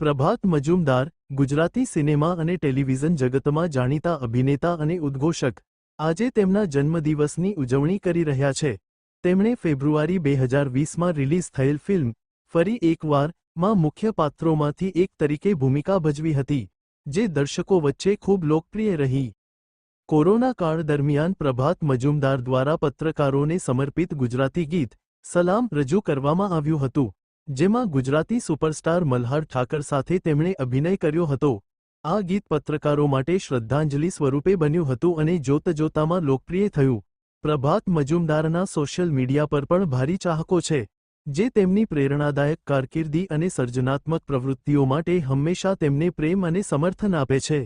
પ્રભાત Majumdar, Gujarati cinema અને television જગતમાં જાણીતા અભિનેતા અને ઉદ્ઘોષક. આજે તેમના જન્મદિવસની ઉજવણી કરી રહ્યા છે. તેમણે ફેબ્રુઆરી બે હજાર વીસમાં રિલીઝ થયેલ ફિલ્મ, ફરી એકવાર, માં મુખ્ય પાત્રોમાંથી એક તરીકે ભૂમિકા ભજવી હતી, જે દર્શકો વચ્ચે ખૂબ લોકપ્રિય રહી. કોરોના કાળ દરમિયાન પ્રભાત મજુમદાર દ્વારા પત્રકારોને સમર્પિત ગુજરાતી ગીત, સલામ રજૂ કરવામાં આવ્યું હતું. જેમાં ગુજરાતી સુપરસ્ટાર મલ્હાર ઠાકર સાથે તેમણે અભિનય કર્યો હતો. આ ગીત પત્રકારો માટે શ્રદ્ધાંજલિ સ્વરૂપે બન્યું હતું અને જોતજોતામાં લોકપ્રિય થયું. પ્રભાત મજુમદારના સોશિયલ મીડિયા પર પણ ભારી ચાહકો છે, જે તેમની પ્રેરણાદાયક કારકિર્દી અને સર્જનાત્મક પ્રવૃત્તિઓ માટે હંમેશા તેમને પ્રેમ અને સમર્થન આપે છે.